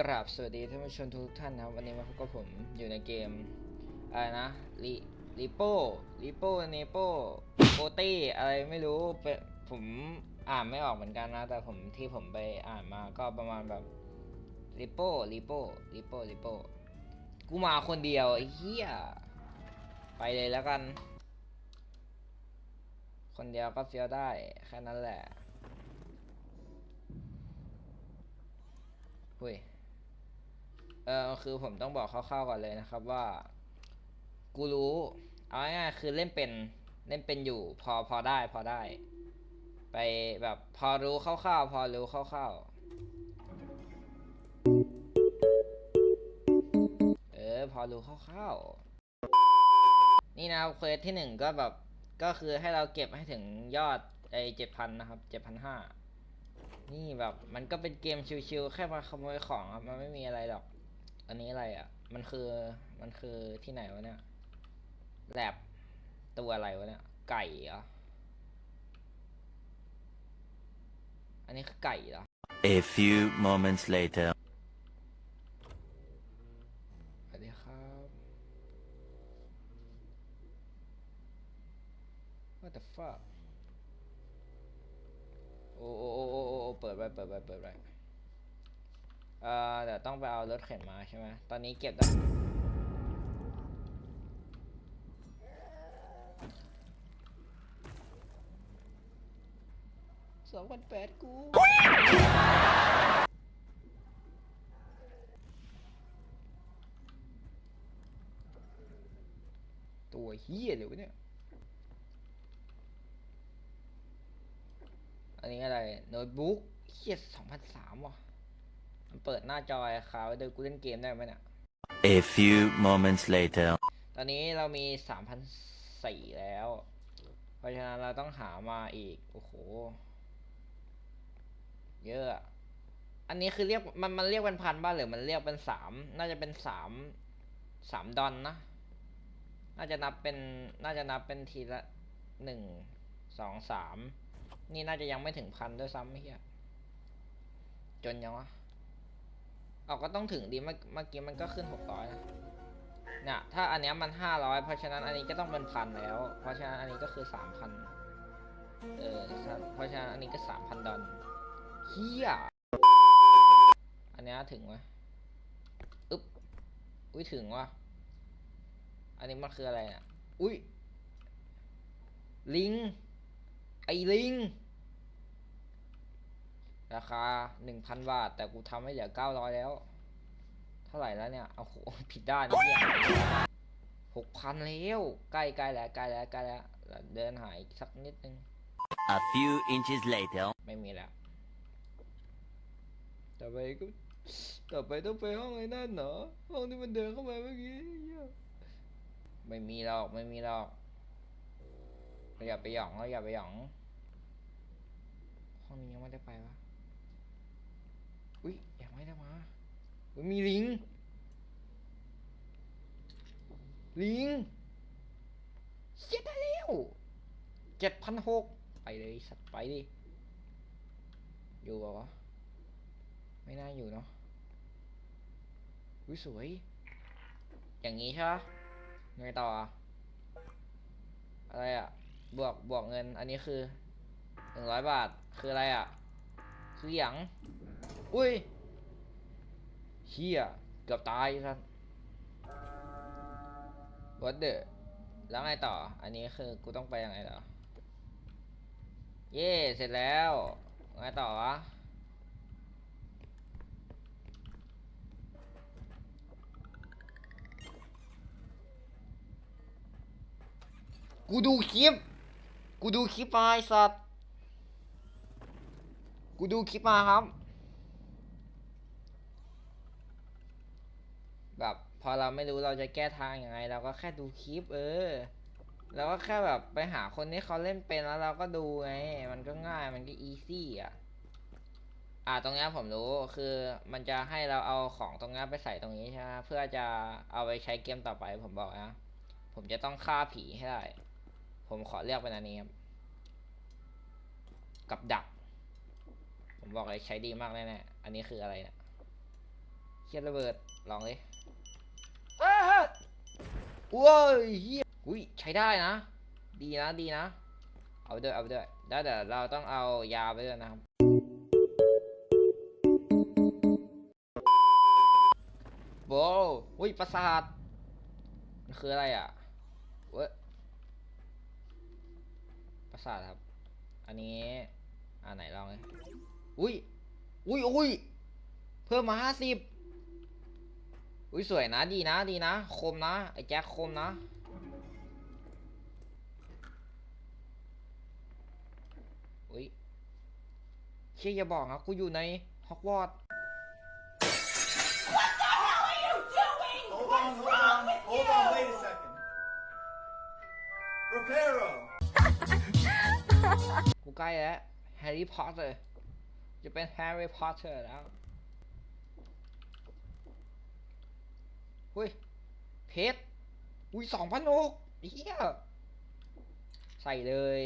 กราบสวัสดีท่านผู้ชมทุกท่านนะครับ วันนี้มาพบกับผมอยู่ในเกมอะไรนะลิลิโป้ลิโป้เนโป้โปตี้อะไรไม่รู้เป็นผมอ่านไม่ออกเหมือนกันนะ แต่ผมที่ผมไปอ่านมาก็ประมาณแบบลิโป้ลิโป้ลิโป้ลิโป้กูมาคนเดียวไอ้เหี้ยไปเลยแล้วกัน คนเดียวก็เฟี้ยวได้แค่นั้นแหละหุ้ย เออคือผมต้องบอกคร่าวๆก่อนเลยนะครับว่า กูรู้เอาง่ายๆคือเล่นเป็นเล่นเป็นอยู่พอพอได้พอได้ ไปแบบพอรู้คร่าวๆพอรู้คร่าวๆเออพอรู้คร่าวๆนี่นะครับเควสที่หนึ่งก็แบบก็คือให้เราเก็บให้ถึงยอดไอเจ็ดพันนะครับเจ็ดพันห้านี่แบบมันก็เป็นเกมชิวๆแค่มาขโมยของครับมันไม่มีอะไรหรอก อันนี้อะไรอะ มันคือ มันคือที่ไหนวะเนี่ยแลบตัวอะไรวะเนี่ย ไก่เหรอ อันนี้คือไก่เหรอ A few moments later. สวัสดีครับ What the fuck โอ้โอ้โอ้โอ้โอ้โอ้เปิดไว้เปิดไว้เปิดไว้ เอ่อเดี๋ยวต้องไปเอารถเข็นมาใช่ไหมตอนนี้เก็บได้สองพันแปดกู ตัวเฮียเลยวะเนี่ย อันนี้อะไร โน้ตบุ๊กเฮียสองพันสามว่ะ มันเปิดหน้าจอไอ้ขาวไว้เดี๋ยวกูเล่นเกมได้ไหมเนี่ย A few moments later. ตอนนี้เรามีสามพันสี่แล้ว เพราะฉะนั้นเราต้องหามาอีก โอ้โห เยอะอะ อันนี้คือเรียกมันมันเรียกเป็นพันบ้างหรือมันเรียกเป็นสาม น่าจะเป็นสามสามดอนนะ น่าจะนับเป็น น่าจะนับเป็นทีละหนึ่งสองสาม นี่น่าจะยังไม่ถึงพันด้วยซ้ำไม่เฮียจนยังวะ เอาก็ต้องถึงดีเมื่อกี้มันก็ขึ้นหกร้อยนะเนี่ยถ้าอันเนี้ยมันห้าร้อยเพราะฉะนั้นอันนี้ก็ต้องเป็นพันแล้ว เพราะฉะนั้นอันนี้ก็คือสามพันเออเพราะฉะนั้นอันนี้ก็สามพันดอลเฮียอันเนี้ยถึงไหมอึ๊บอุ้ยถึงวะอันนี้มันคืออะไรอะอุ้ยลิงไอลิง ราคาหนึ่งพันบาท แต่กูทำให้เหลือเก้าร้อยแล้ว เท่าไหร่แล้วเนี่ยเอาโหผิดด้านนี่เนี่ยหกพันแล้วใกล้ใกล้แล้วใกล้แล้วใกล้แล้วแล้วเดินหายสักนิดนึง A few inches later. ไม่มีแล้วต่อไปก็ต่อไปต้องไปห้องไอ้นั่นเหรอห้องที่มันเดินเข้ามาเมื่อกี้เหี้ยไม่มีหรอกไม่มีหรอกเราอย่าไปหยองเราอย่าไปหยอง ห้องนี้ยังไม่ได้ไปวะ อุ้ยยังไม่ได้มาอุ้ยมีลิง ลิงเสียได้แล้วเจ็ดพันหกไปเลยสัตว์ไปดิ อยู่เปล่าวะ ไม่น่าอยู่เนาะอุ้ยสวย อย่างงี้ใช่ปะไงต่อ อะไรอะบวกบวกเงิน อันนี้คือหนึ่งร้อยบาท คืออะไรอะคือหยัง อุ้ยเฮียเกือบตายท่านวัดเดอแล้วไงต่อ อันนี้คือกูต้องไปยังไงต่อเย่เสร็จแล้ว ไงต่อวะ กูดูคลิป กูดูคลิปมาไอสัตว์ กูดูคลิปมาครับ แบบพอเราไม่รู้เราจะแก้ทางยังไง เราก็แค่ดูคลิป เออเราก็แค่แบบไปหาคนที่เขาเล่นเป็นแล้วเราก็ดูไง มันก็ง่ายมันก็อีซี่อะอ่าตรงนี้ผมรู้คือมันจะให้เราเอาของตรงนี้ไปใส่ตรงนี้ใช่ไหมเพื่อจะเอาไปใช้เกมต่อไปผมบอกนะ ผมจะต้องฆ่าผีให้ได้ ผมขอเรียกเป็นอันนี้ครับกับดัก ผมบอกเลยใช้ดีมากแน่ๆอันนี้คืออะไรเนี่ยเฮียระเบิดลองเลย อ้าว้ยเฮียอุ้ยใช้ได้นะ ดีนะดีนะ เอาไปด้วยเอาไปด้วยแล้วเดี๋ยวเราต้องเอายาไปด้วยนะครับ โว้วอุ้ยประสาทมันคืออะไรอะเว้ยประสาทครับ อันนี้อ่าไหนลองเลยอุ้ยอุ้ยอุ้ยเพิ่มมาห้าสิบ อุ้ยสวยนะดีนะดีนะ คมนะไอ้แจ็คคมนะ อุ้ยเชี่ยอย่าบอกนะกูอยู่ในฮอกวอตส์ Hold on, hold on, hold on, wait a second. Reparo. กูใกล้แล้วแฮร์รี่พอตเตอร์จะเป็นแฮร์รี่พอตเตอร์แล้ว เฮ้ย เพชรอุ้ยสองพันหกเฮียใส่เลย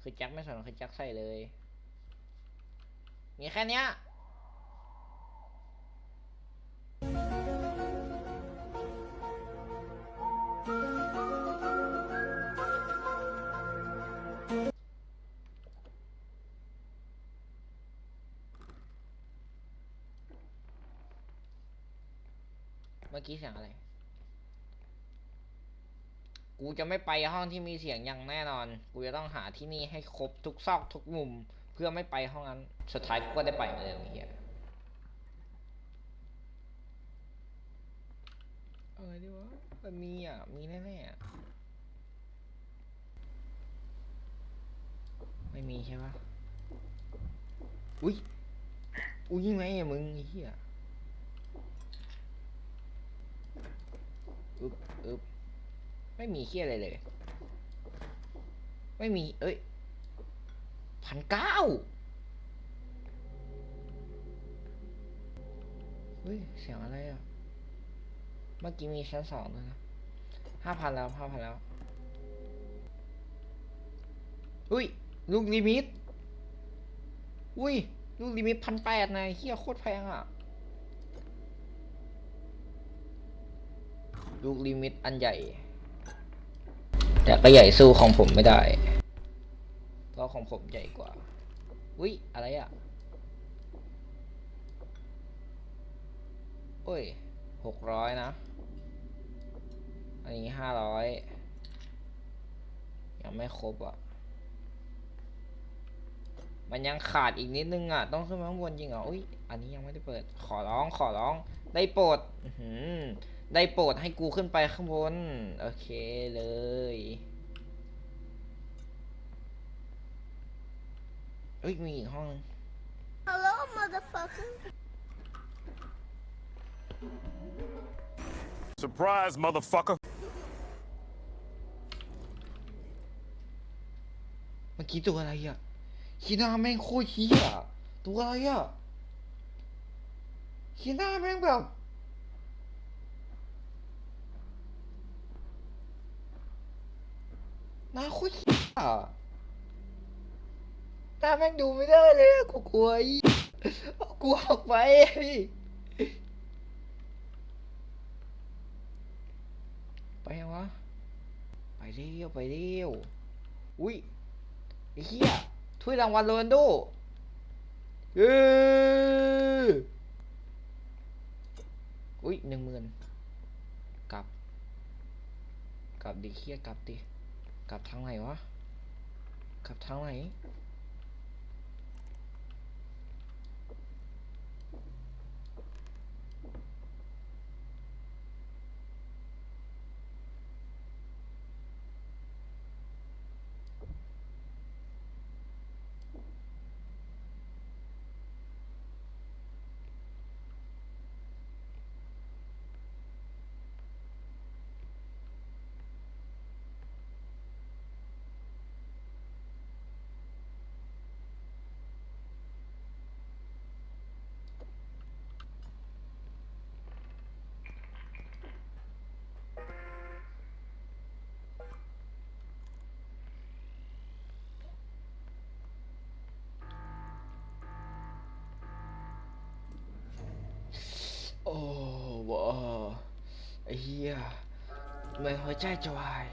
คือแจ็คไม่สนคือแจ็คใส่เลย มีแค่เนี้ย กี้เสียงอะไร กูจะไม่ไปห้องที่มีเสียงอย่างแน่นอน กูจะต้องหาที่นี่ให้ครบทุกซอกทุกมุม เพื่อไม่ไปห้องนั้น สุดท้ายกูก็ได้ไปเหมือนเดิมไอ้เฮียอะไรดีวะมันมีอะ มีแน่ๆอะไม่มีใช่ปะอุ้ย อุ้ยไงอะมึงไอ้เฮีย อึบอึบไม่มีเคี้ยอะไรเลย ไม่มี เอ้ยพันเก้าเฮ้ย เสียงอะไรอะ เมื่อกี้มีชั้นสองด้วยนะห้าพันแล้วห้าพันแล้วอุ้ย ลูกลิมิต อุ้ย ลูกลิมิตพันแปดนายเฮียโคตรแพงอะ ลูกลิมิตอันใหญ่ แต่ก็ใหญ่สู้ของผมไม่ได้ เพราะของผมใหญ่กว่าอุ๊ยอะไรอะ โอ้ยหกร้อยนะ อันนี้ห้าร้อยยังไม่ครบอะ มันยังขาดอีกนิดนึงอะ ต้องขึ้นมาข้างบนจริงเหรออุ้ยอันนี้ยังไม่ได้เปิด ขอร้องขอร้องได้โปรด อื ได้โปรดให้กูขึ้นไปข้างบน โอเคเลย เอ้ย มีอีกห้องนึง Hello, motherfucker. Surprise, motherfucker. เมื่อกี้ตัวอะไรอะคีน่าแม่งโคตรเฮียตัวอะไรอะคีน่าแม่งแบบ้าโคตรเฮียหน้าแม่งดูไม่ได้เลยอะกูกลัวอีเอากูออกไปไปยังวะ ไปเร็วไปเร็วอุ้ยไอ้เหี้ยถ้วยรางวัลโรนลโดเอออุ้ยหนึ่งหมื่นกลับ กลับดิเหี้ยกลับดิ กลับทางไหนวะ กลับทางไหน ฮียเหมือนหัวใจจะวาย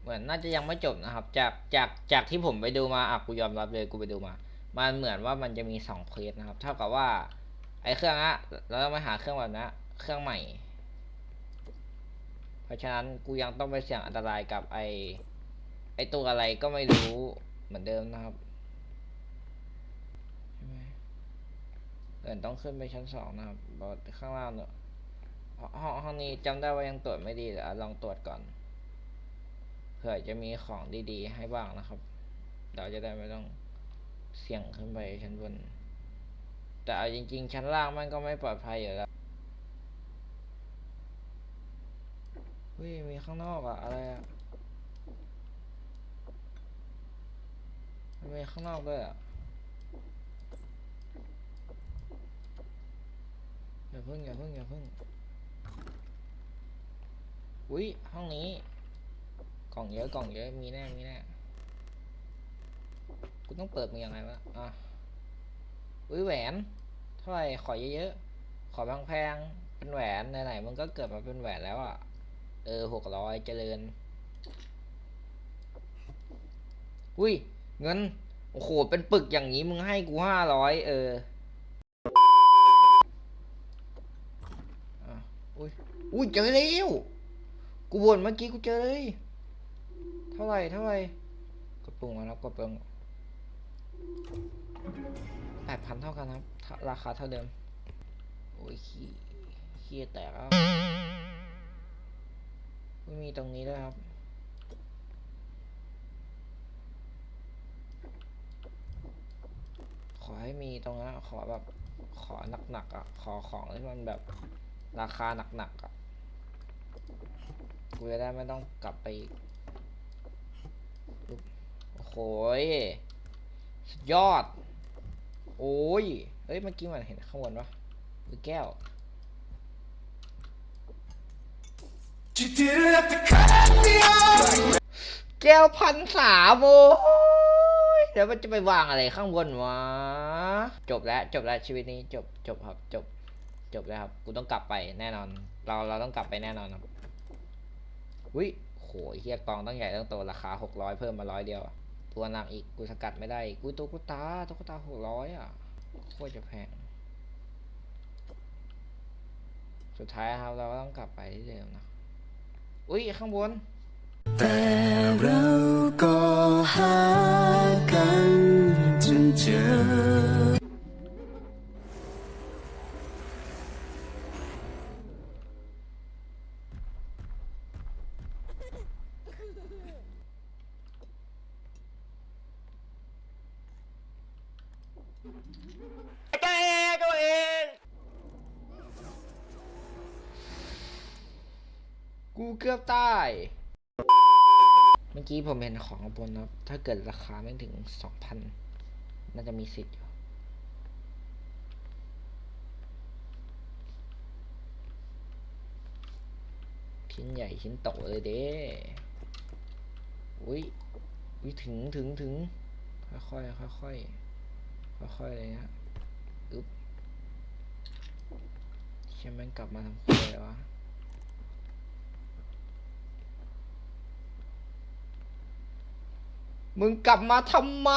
เหมือนน่าจะยังไม่จบนะครับ จากจากจากที่ผมไปดูมาอะกูยอมรับเลยกูไปดูมา มันเหมือนว่ามันจะมีสองเควสนะครับ เท่ากับว่า ไอ้เครื่องอะเราต้องไปหาเครื่องแบบนั้เครื่องใหม่ เพราะฉะนั้นกูยังต้องไปเสี่ยงอันตรายกับไอ้ไอ้ตัวอะไรก็ไม่รู้เหมือนเดิมนะครับใช่ไหม เดินต้องขึ้นไปชั้นสองนะครับบข้างล่างเนอะห้องห้องนี้จำได้ว่ายังตรวจไม่ดีเดี๋ยวลองตรวจก่อน เผื่อจะมีของดีๆ ให้บ้างนะครับ เราจะได้ไม่ต้องเสี่ยงขึ้นไปชั้นบน แต่เอาจริง ๆ ชั้นล่างมันก็ไม่ปลอดภัยอยู่แล้วเฮ้ยมีข้างนอกอะอะไรอะมีข้างนอกด้วยอะ อย่าเพิ่งอย่าเพิ่งอย่าเพิ่งอุ้ยห้องนี้ กล่องเยอะกล่องเยอะมีแน่มีแน่กูต้องเปิดมันยังไงวะอะอุ้ยแหวนเท่าไหร่ขอเยอะๆขอแพงๆเป็นแหวนไหนๆมันก็เกิดมาเป็นแหวนแล้วอะเออหกร้อยเจริญ อุ้ยเงิน โอ้โห เป็นปึกอย่างนี้มึงให้กูห้าร้อยเออ อุ้ยอุ้ยเจอแล้วกูบ่นเมื่อกี้กูเจอเลย เท่าไหร่เท่าไหร่กดปุ่มมาแล้วกดปุ่มแปดพันเท่ากันครับ ราคาเท่าเดิม โอ้ยขี้ขี้แตกแล้วไม่มีตรงนี้ด้วยครับขอให้มีตรงนั้นขอแบบ ขอหนักๆอะ ขอของที่มันแบบ ราคาหนักๆอะกูจะได้ไม่ต้องกลับไปโอ้โหยสุดยอด โอ้ย เฮ้ย เมื่อกี้มันเห็นข้างบนปะหรือแก้วแก้วพันสามโอ้ยเดี๋ยวมันจะไปวางอะไรข้างบนวะ จบแล้ว จบแล้วชีวิตนี้จบจบครับจบ จบแล้วครับ กูต้องกลับไปแน่นอน เราเราต้องกลับไปแน่นอนครับอุ้ยโหเฮียกองต้องใหญ่ต้องโตราคาหกร้อยเพิ่มมาร้อยเดียว ตัวหนักอีกกูสกัดไม่ได้กกูตัวกูตาตัวกูตาหกร้อยอะโคตรจะแพง สุดท้ายครับเราก็ต้องกลับไปที่เดิมนะ อุ้ยข้างบน แต่เราก็หากันจนเจอ กูเกือบตาย เมื่อกี้ผมเห็นของบนนะถ้าเกิดราคาไม่ถึงสองพันน่าจะมีสิทธิ์อยู่ ชิ้นใหญ่ชิ้นโตเลยเด้อุ้ยอุ้ยถึงถึงถึง ค่อยค่อยค่อยค่อย ค่อยๆเลยนะอึ๊บเชื่อแม่งกลับมาทำคุยเลยวะมึงกลับมาทำไม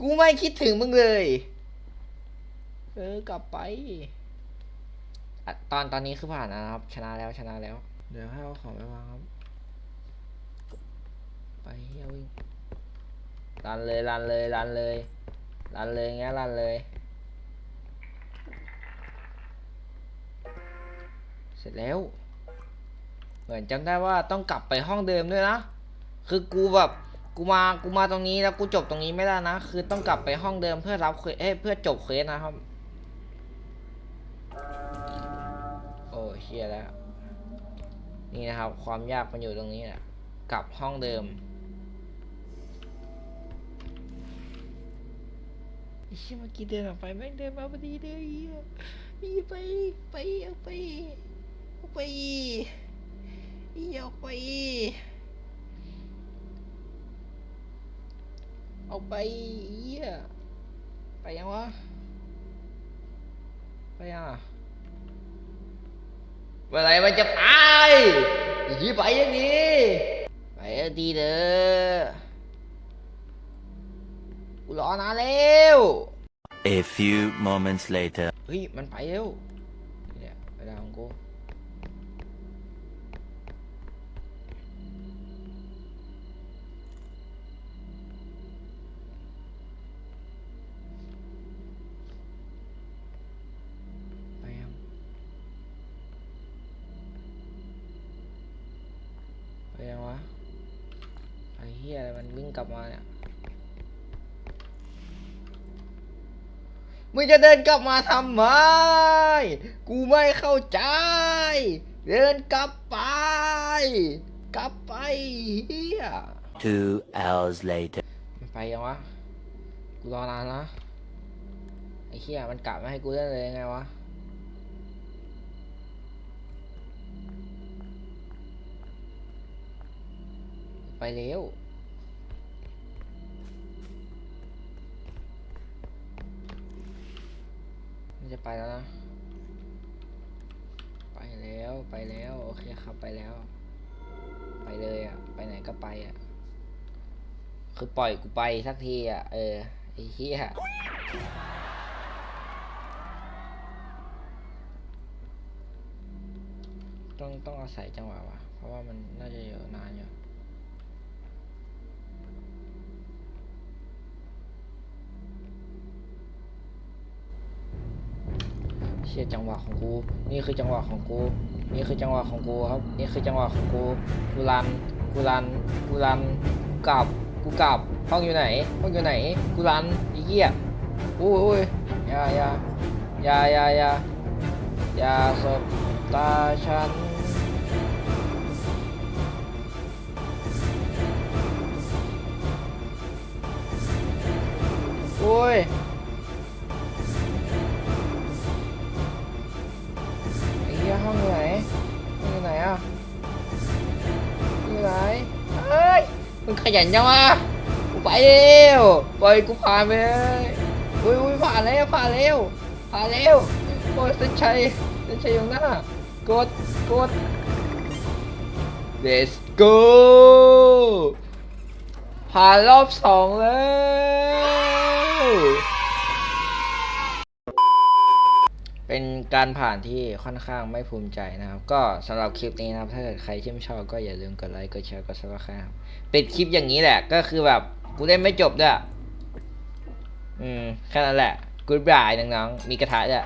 กูไม่คิดถึงมึงเลย เออกลับไปอะตอนตอนนี้คือผ่านแล้วนะครับ ชนะแล้วชนะแล้ว เดี๋ยวให้เอาของไปวางครับ ไปเฮียวิ่งรันเลยรันเลยรันเลย รันเลยเงี้ยรันเลยเสร็จแล้ว เหมือนจำได้ว่าต้องกลับไปห้องเดิมด้วยนะ คือกูแบบกูมากูมาตรงนี้แล้วกูจบตรงนี้ไม่ได้นะ คือต้องกลับไปห้องเดิมเพื่อรับเควสเอ้เพื่อจบเควสนะครับ โอ้เชียแล้ว นี่นะครับ ความยากมันอยู่ตรงนี้แหละกลับห้องเดิม ไอ้เชี่ยเมื่อกี้เดินออกไปแม่งเดินมาพอดีเลยเหี้ยอีไปไปเอาไปเอาไปอีเอาไปเอาไปเหี้ยไปยังวะไปยังอะเมื่อไรมันจะไปยี่ไปอย่างนี้ไปดีเด้อ รอนานแล้ว A few moments later. เฮ้ย มันไปเร็วเนี่ยเวลาของกูไปยังไปยังวะไอ้เหี้ยอะไรมันวิ่งกลับมาเนี่ย มึงจะเดินกลับมาทำไม กูไม่เข้าใจ เดินกลับไป กลับไปเฮีย Two hours later. มันไปยังวะ กูรอนานนะไอ้เฮียมันกลับมาให้กูได้เลยยังไงวะ ไปเร็ว จะไปแล้วนะ ไปแล้วไปแล้วโอเคครับไปแล้ว ไปเลยอะ ไปไหนก็ไปอะ คือปล่อยกูไปสักทีอะ เออไอ้เหี้ยต้องต้องอาศัยจังหวะว่ะเพราะว่ามันน่าจะอยู่นานอยู่ เชี่ยจังหวะของกู นี่คือจังหวะของกู นี่คือจังหวะของกูครับ นี่คือจังหวะของกู กูรัน กูรัน กูรันกูกลับ กูกลับ ห้องอยู่ไหน ห้องอยู่ไหน กูรันไอ้เหี้ยอุ้ยอุ้ยยายายายายายาสบตาฉันโอ้ย มึงขยันจังวะกูไปเร็วปล่อยกูผ่านไปเลยอุ้ยอุ้ยผ่านแล้วผ่านแล้วผ่านแล้วโอ้ยเส้นชัยเส้นชัยอยู่หน้ากดกด let's go ผ่านรอบสองแล้ว เป็นการผ่านที่ค่อนข้างไม่ภูมิใจนะครับ ก็สำหรับคลิปนี้นะครับ ถ้าเกิดใครชื่นชอบก็อย่าลืมกดไลค์กดแชร์กดซับสไครต์ครับปิดคลิปอย่างนี้แหละ ก็คือแบบกูเล่นไม่จบด้วยอืมแค่นั้นแหละกูบายน้องๆมีกระทะด้วย